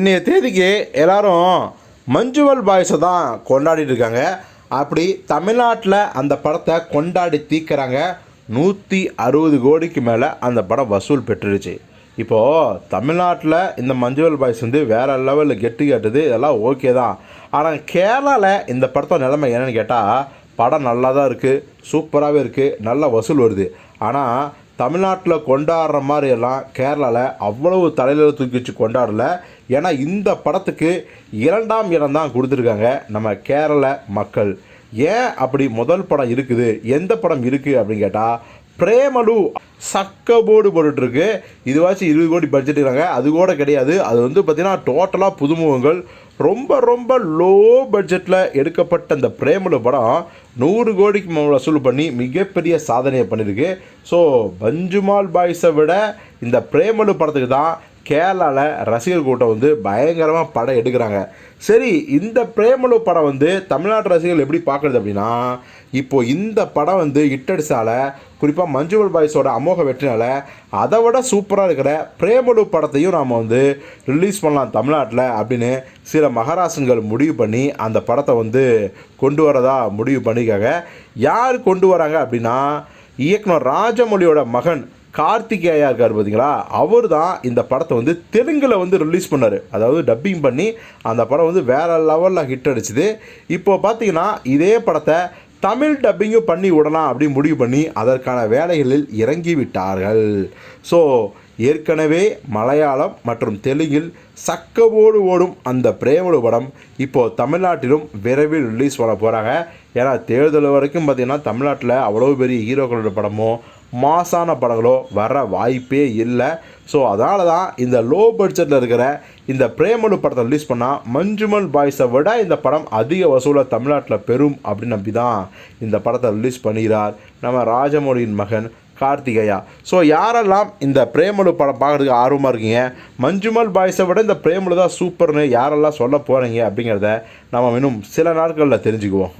இன்றைய தேதிக்கு எல்லாரும் மஞ்சுவல் பாய்ஸை தான் கொண்டாடிட்டு இருக்காங்க. அப்படி தமிழ்நாட்டில் அந்த படத்தை கொண்டாடி தீக்கிறாங்க நூற்றி அறுபது கோடிக்கு மேலே அந்த படம் வசூல் பெற்றுடுச்சு. இப்போது தமிழ்நாட்டில் இந்த மஞ்சுவல் பாய்ஸ் வந்து வேறு லெவலில் கெட்டு கேட்டது இதெல்லாம் ஓகே தான். ஆனால் கேரளாவில் இந்த படத்தோட நிலைமை என்னன்னு கேட்டால் படம் நல்லா தான் இருக்குது சூப்பராகவே இருக்குது நல்ல வசூல் வருது. ஆனால் தமிழ்நாட்டில் கொண்டாடுற மாதிரி எல்லாம் கேரளாவில் அவ்வளவு தலையில் தூக்கி வச்சு கொண்டாடல. ஏன்னா இந்த படத்துக்கு இரண்டாம் இடம் தான் கொடுத்துருக்காங்க நம்ம கேரள மக்கள். ஏன் அப்படி முதல் படம் இருக்குது? எந்த படம் இருக்குது அப்படின்னு கேட்டால் பிரேமலு சக்க போர்டு போட்டுட்ருக்கு. இதுவாச்சும் இருபது கோடி பட்ஜெட் இருக்காங்க அது கூட கிடையாது. அது வந்து பார்த்திங்கன்னா டோட்டலாக புதுமுகங்கள். ரொம்ப ரொம்ப லோ பட்ஜெட்டில் எடுக்கப்பட்ட இந்த பிரேமலு படம் நூறு கோடிக்கு வசூல் பண்ணி மிகப்பெரிய சாதனையை பண்ணியிருக்கு ஸோ பஞ்சுமால் பாய்ஸை விட இந்த பிரேமலு படத்துக்கு தான் கேரளாவில் ரசிகர் கூட்டம் வந்து பயங்கரமாக படம் எடுக்கிறாங்க. சரி இந்த பிரேமலு படம் வந்து தமிழ்நாட்டு ரசிகர்கள் எப்படி பார்க்குறது அப்படின்னா இப்போ இந்த படம் வந்து இட்டடிசால குறிப்பாக மஞ்சுவல் பாய்ஸோட அமோக வெற்றினால அதை விட சூப்பராக இருக்கிற பிரேமலு படத்தையும் நாம் வந்து ரிலீஸ் பண்ணலாம் தமிழ்நாட்டில் அப்படின்னு சில மகாராசன்கள் முடிவு பண்ணி அந்த படத்தை வந்து கொண்டு வரதா முடிவு பண்ணிக்காங்க யார் கொண்டு வராங்க அப்படின்னா இயக்குனர் ராஜமொழியோட மகன் கார்த்திகேயா இருக்கார் பார்த்தீங்களா அவர் தான் இந்த படத்தை வந்து தெலுங்கில் வந்து ரிலீஸ் பண்ணார். அதாவது டப்பிங் பண்ணி அந்த படம் வந்து வேறு லெவலில் ஹிட் அடிச்சுது. இப்போ பார்த்தீங்கன்னா இதே படத்தை தமிழ் டப்பிங்கும் பண்ணி விடலாம் அப்படின்னு முடிவு பண்ணி அதற்கான வேலைகளில் இறங்கி விட்டார்கள். ஸோ ஏற்கனவே மலையாளம் மற்றும் தெலுங்கில் சக்கவோடு ஓடும் அந்த பிரேமடு படம் இப்போது தமிழ்நாட்டிலும் விரைவில் ரிலீஸ் பண்ண போகிறாங்க ஏன்னா தேர்தல் வரைக்கும் பார்த்திங்கன்னா தமிழ்நாட்டில் அவ்வளோ பெரிய ஹீரோக்களோட படமோ மாசான படங்களோ வர வாய்ப்பே இல்லை. ஸோ அதனால தான் இந்த லோ பட்ஜெட்டில் இருக்கிற இந்த பிரேமலு படத்தை ரிலீஸ் பண்ணால் மஞ்சுமல் பாய்ஸை விட இந்த படம் அதிக வசூலை தமிழ்நாட்டில் பெறும் அப்படின்னு நம்பி தான் இந்த படத்தை ரிலீஸ் பண்ணுகிறார் நம்ம ராஜமௌலியின் மகன் கார்த்திகேயா. ஸோ யாரெல்லாம் இந்த பிரேமலு படம் பார்க்குறதுக்கு ஆர்வமாக இருக்கீங்க மஞ்சுமல் பாய்ஸை விட இந்த பிரேமலு தான் சூப்பர்னு யாரெல்லாம் சொல்ல போகிறீங்க அப்படிங்கிறத நம்ம இன்னும் சில நாட்களில் தெரிஞ்சுக்குவோம்.